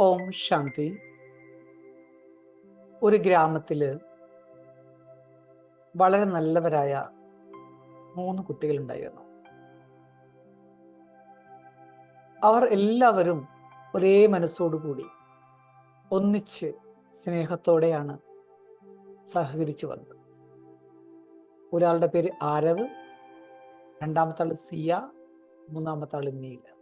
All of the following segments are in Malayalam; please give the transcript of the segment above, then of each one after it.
ഓം ശാന്തി. ഒരു ഗ്രാമത്തിൽ വളരെ നല്ലവരായ മൂന്ന് കുട്ടികളുണ്ടായിരുന്നു. അവർ എല്ലാവരും ഒരേ മനസ്സോടുകൂടി ഒന്നിച്ച് സ്നേഹത്തോടെയാണ് സഹകരിച്ചു വന്നത്. ഒരാളുടെ പേര് ആരവ് രണ്ടാമത്തെ സിയ മൂന്നാമത്തെ ആൾ നീല.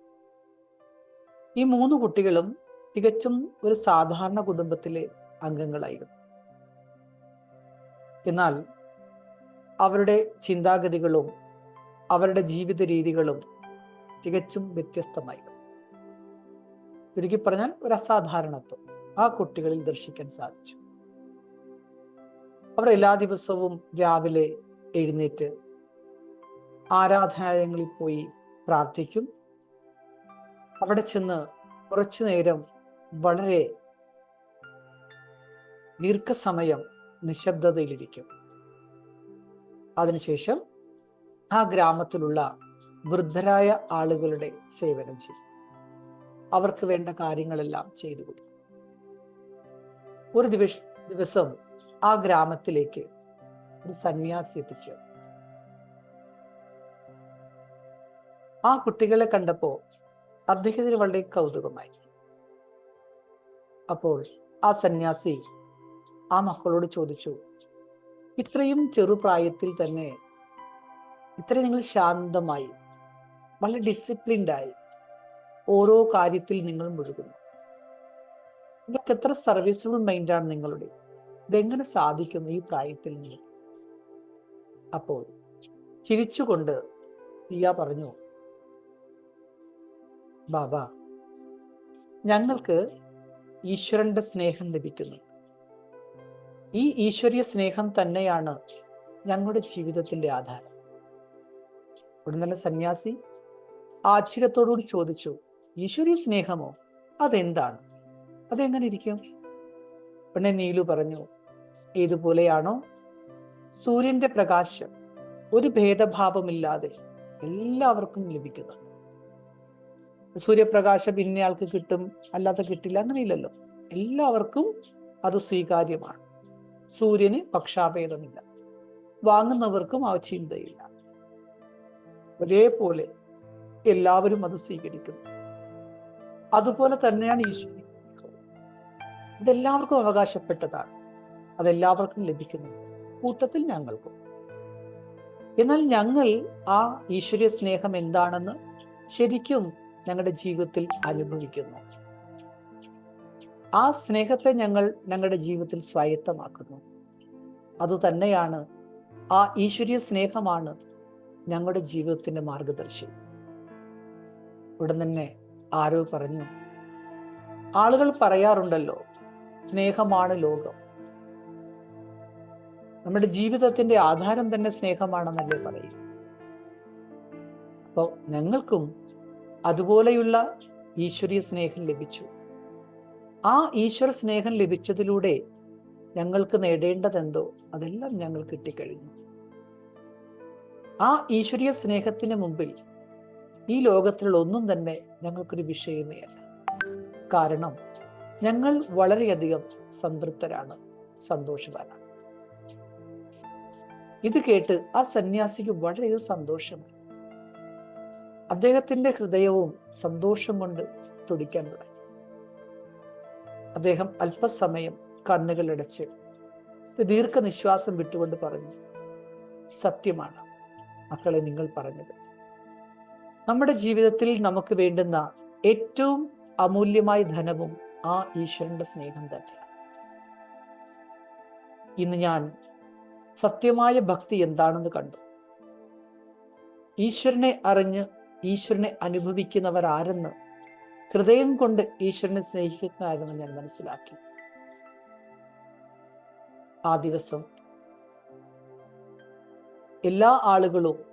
ഈ മൂന്ന് കുട്ടികളും തികച്ചും ഒരു സാധാരണ കുടുംബത്തിലെ അംഗങ്ങളായിരുന്നു. എന്നാൽ അവരുടെ ചിന്താഗതികളും അവരുടെ ജീവിത രീതികളും തികച്ചും വ്യത്യസ്തമായിരുന്നു. ചുരുക്കി പറഞ്ഞാൽ ഒരു അസാധാരണത്വം ആ കുട്ടികളിൽ ദർശിക്കാൻ സാധിച്ചു. അവർ എല്ലാ ദിവസവും രാവിലെ എഴുന്നേറ്റ് ആരാധനാലയങ്ങളിൽ പോയി പ്രാർത്ഥിക്കും. അവിടെ ചെന്ന് കുറച്ചു നേരം വളരെ ദീർഘസമയം നിശബ്ദതയിലിരിക്കും. അതിനുശേഷം ആ ഗ്രാമത്തിലുള്ള വൃദ്ധരായ ആളുകളുടെ സേവനം ചെയ്യും. അവർക്ക് വേണ്ട കാര്യങ്ങളെല്ലാം ചെയ്തു കൊടുക്കും. ഒരു ദിവസ ദിവസം ആ ഗ്രാമത്തിലേക്ക് ഒരു സന്യാസി എത്തിച്ചേർന്നു ആ കുട്ടികളെ കണ്ടപ്പോ അദ്ദേഹത്തിന് വളരെ കൗതുകമായി. അപ്പോൾ ആ സന്യാസി ആ മക്കളോട് ചോദിച്ചു ഇത്രയും ചെറുപ്രായത്തിൽ തന്നെ ഇത്രയും നിങ്ങൾ ശാന്തമായി വളരെ ഡിസിപ്ലിൻഡായി ഓരോ കാര്യത്തിൽ നിങ്ങൾ മുഴുകുന്നു. നിങ്ങൾക്ക് എത്ര സർവീസബിൾ മൈൻഡാണ് നിങ്ങളുടെ? ഇതെങ്ങനെ സാധിക്കുന്നു ഈ പ്രായത്തിൽ നിങ്ങൾ? അപ്പോൾ ചിരിച്ചുകൊണ്ട് പിയ പറഞ്ഞു ബാബ ഞങ്ങൾക്ക് ഈശ്വരന്റെ സ്നേഹം ലഭിക്കുന്നു. ഈ ഈശ്വരീയ സ്നേഹം തന്നെയാണ് ഞങ്ങളുടെ ജീവിതത്തിന്റെ ആധാരം. ഉടൻ തന്നെ സന്യാസി ആശ്ചര്യത്തോടുകൂടി ചോദിച്ചു ഈശ്വരീയ സ്നേഹമോ? അതെന്താണ്? അതെങ്ങനെ ഇരിക്കും? പിന്നെ നീലു പറഞ്ഞു ഏതുപോലെയാണോ സൂര്യന്റെ പ്രകാശം ഒരു ഭേദഭാവമില്ലാതെ എല്ലാവർക്കും ലഭിക്കുന്നത്. സൂര്യപ്രകാശം ഇന്നയാൾക്ക് കിട്ടും അല്ലാതെ കിട്ടില്ല അങ്ങനെയില്ലല്ലോ. എല്ലാവർക്കും അത് സ്വീകാര്യമാണ്. സൂര്യന് പക്ഷാഭേദമില്ല. വാങ്ങുന്നവർക്കും ആ ചിന്തയില്ല. ഒരേപോലെ എല്ലാവരും അത് സ്വീകരിക്കുന്നു. അതുപോലെ തന്നെയാണ് ഈശ്വരി ഇതെല്ലാവർക്കും അവകാശപ്പെട്ടതാണ്. അതെല്ലാവർക്കും ലഭിക്കുന്നു. കൂട്ടത്തിൽ ഞങ്ങൾക്കും. എന്നാൽ ഞങ്ങൾ ആ ഈശ്വര്യ സ്നേഹം എന്താണെന്ന് ശരിക്കും ഞങ്ങളുടെ ജീവിതത്തിൽ അനുഭവിക്കുന്നു. ആ സ്നേഹത്തെ ഞങ്ങൾ ഞങ്ങളുടെ ജീവിതത്തിൽ സ്വായത്തമാക്കുന്നു. അതുതന്നെയാണ് ആ ഈശ്വരീയ സ്നേഹമാണ് ഞങ്ങളുടെ ജീവിതത്തിന്റെ മാർഗദർശി. ഉടൻ തന്നെ ആരോ പറഞ്ഞു ആളുകൾ പറയാറുണ്ടല്ലോ സ്നേഹമാണ് ലോകം. നമ്മുടെ ജീവിതത്തിന്റെ ആധാരം തന്നെ സ്നേഹമാണെന്നല്ലേ പറയും? അപ്പോൾ ഞങ്ങൾക്കും അതുപോലെയുള്ള ഈശ്വരീയ സ്നേഹം ലഭിച്ചു. ആ ഈശ്വര സ്നേഹം ലഭിച്ചതിലൂടെ ഞങ്ങൾക്ക് നേടേണ്ടതെന്തോ അതെല്ലാം ഞങ്ങൾ കിട്ടിക്കഴിഞ്ഞു. ആ ഈശ്വരീയ സ്നേഹത്തിന് മുമ്പിൽ ഈ ലോകത്തിലുള്ള ഒന്നും തന്നെ ഞങ്ങൾക്കൊരു വിഷയമേ അല്ല. കാരണം ഞങ്ങൾ വളരെയധികം സംതൃപ്തരാണ് സന്തോഷവാനാണ്. ഇത് കേട്ട് ആ സന്യാസിക്ക് വളരെയധികം സന്തോഷമായി. അദ്ദേഹത്തിന്റെ ഹൃദയവും സന്തോഷം കൊണ്ട് തുടിക്കാൻ തുടങ്ങി അദ്ദേഹം അല്പസമയം കണ്ണുകളടച്ച് ദീർഘനിശ്വാസം വിട്ടുകൊണ്ട് പറഞ്ഞു സത്യമാണ് മക്കളെ നിങ്ങൾ പറഞ്ഞത്. നമ്മുടെ ജീവിതത്തിൽ നമുക്ക് വേണ്ടുന്ന ഏറ്റവും അമൂല്യമായ ധനവും ആ ഈശ്വരന്റെ സ്നേഹം തന്നെയാണ്. ഇന്ന് ഞാൻ സത്യമായ ഭക്തി എന്താണെന്ന് കണ്ടു. ഈശ്വരനെ അറിഞ്ഞ് ഈശ്വരനെ അനുഭവിക്കുന്നവർ ആരെന്ന് ഹൃദയം കൊണ്ട് ഈശ്വരനെ സ്നേഹിക്കുന്നതായിരുന്നു ഞാൻ മനസ്സിലാക്കി. ആ ദിവസം എല്ലാ ആളുകളും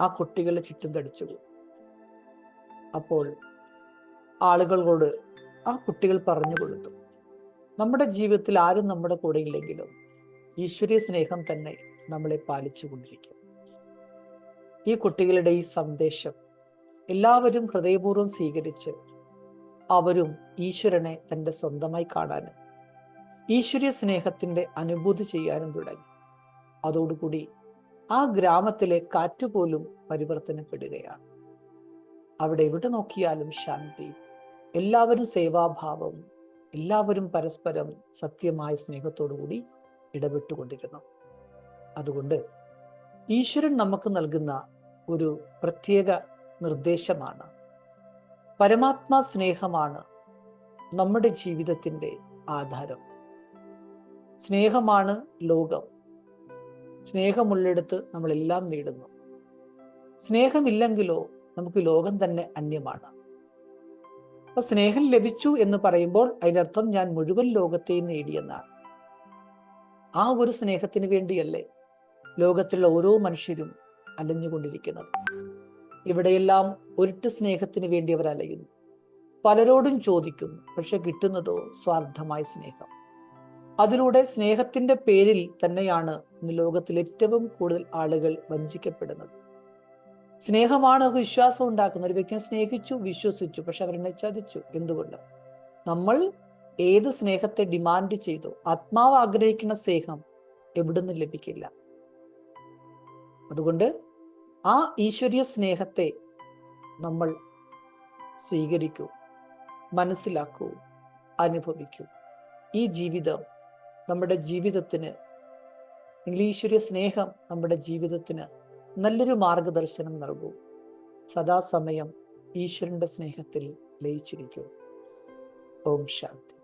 ആ കുട്ടികളെ ചുറ്റും തടിച്ചു അപ്പോൾ ആളുകളോട് ആ കുട്ടികൾ പറഞ്ഞു കൊടുത്തു നമ്മുടെ ജീവിതത്തിൽ ആരും നമ്മുടെ കൂടെ ഇല്ലെങ്കിലും ഈശ്വരീയ സ്നേഹം തന്നെ നമ്മളെ പാലിച്ചു കൊണ്ടിരിക്കും. ഈ കുട്ടികളുടെ ഈ സന്ദേശം എല്ലാവരും ഹൃദയപൂർവം സ്വീകരിച്ച് അവരും ഈശ്വരനെ തന്റെ സ്വന്തമായി കാണാനും ഈശ്വരീയ സ്നേഹത്തിന്റെ അനുഭൂതി ചെയ്യാനും തുടങ്ങി. അതോടുകൂടി ആ ഗ്രാമത്തിലെ കാറ്റ് കാറ്റുപോലും പരിവർത്തനപ്പെടുകയാണ്. അവിടെ എവിടെ നോക്കിയാലും ശാന്തി എല്ലാവരും സേവാഭാവം എല്ലാവരും പരസ്പരം സത്യമായ സ്നേഹത്തോടുകൂടി ഇടപെട്ടുകൊണ്ടിരുന്നു. അതുകൊണ്ട് ഈശ്വരൻ നമുക്ക് നൽകുന്ന ഒരു പ്രത്യേക നിർദ്ദേശമാണ്. പരമാത്മാ സ്നേഹമാണ് നമ്മുടെ ജീവിതത്തിന്റെ ആധാരം. സ്നേഹമാണ് ലോകം. സ്നേഹമുള്ളിടത്ത് നമ്മളെല്ലാം നേടുന്നു. സ്നേഹമില്ലെങ്കിലോ നമുക്ക് ലോകം തന്നെ അന്യമാണ്. അപ്പൊ സ്നേഹം ലഭിച്ചു എന്ന് പറയുമ്പോൾ അതിനർത്ഥം ഞാൻ മുഴുവൻ ലോകത്തെയും നേടിയെന്നാണ്. ആ ഒരു സ്നേഹത്തിന് വേണ്ടിയല്ലേ ലോകത്തിലുള്ള ഓരോ മനുഷ്യരും അലഞ്ഞുകൊണ്ടിരിക്കുന്നത്. ഇവിടെയെല്ലാം ഒരിട്ട് സ്നേഹത്തിന് വേണ്ടി അവർ അലയുന്നു പലരോടും ചോദിക്കുന്നു പക്ഷെ കിട്ടുന്നതോ സ്വാർത്ഥമായ സ്നേഹം. അതിലൂടെ സ്നേഹത്തിന്റെ പേരിൽ തന്നെയാണ് ഇന്ന് ലോകത്തിൽ ഏറ്റവും കൂടുതൽ ആളുകൾ വഞ്ചിക്കപ്പെടുന്നത്. സ്നേഹമാണ് വിശ്വാസം ഉണ്ടാക്കുന്നത്. ഒരു വ്യക്തിയെ സ്നേഹിച്ചു വിശ്വസിച്ചു പക്ഷെ അവരെന്നെ ചതിച്ചു. എന്തുകൊണ്ട്? നമ്മൾ ഏത് സ്നേഹത്തെ ഡിമാൻഡ് ചെയ്തു ആത്മാവ് ആഗ്രഹിക്കുന്ന സ്നേഹം എവിടുന്ന് ലഭിക്കില്ല. അതുകൊണ്ട് ആ ഈശ്വരീയ സ്നേഹത്തെ നമ്മൾ സ്വീകരിക്കൂ മനസ്സിലാക്കൂ അനുഭവിക്കൂ. ഈ ജീവിതം നമ്മുടെ ജീവിതത്തിന് ഈശ്വരീയ സ്നേഹം നമ്മുടെ ജീവിതത്തിന് നല്ലൊരു മാർഗദർശനം നൽകൂ. സദാസമയം ഈശ്വരന്റെ സ്നേഹത്തിൽ ലയിച്ചിരിക്കൂ. ഓം ശാന്തി.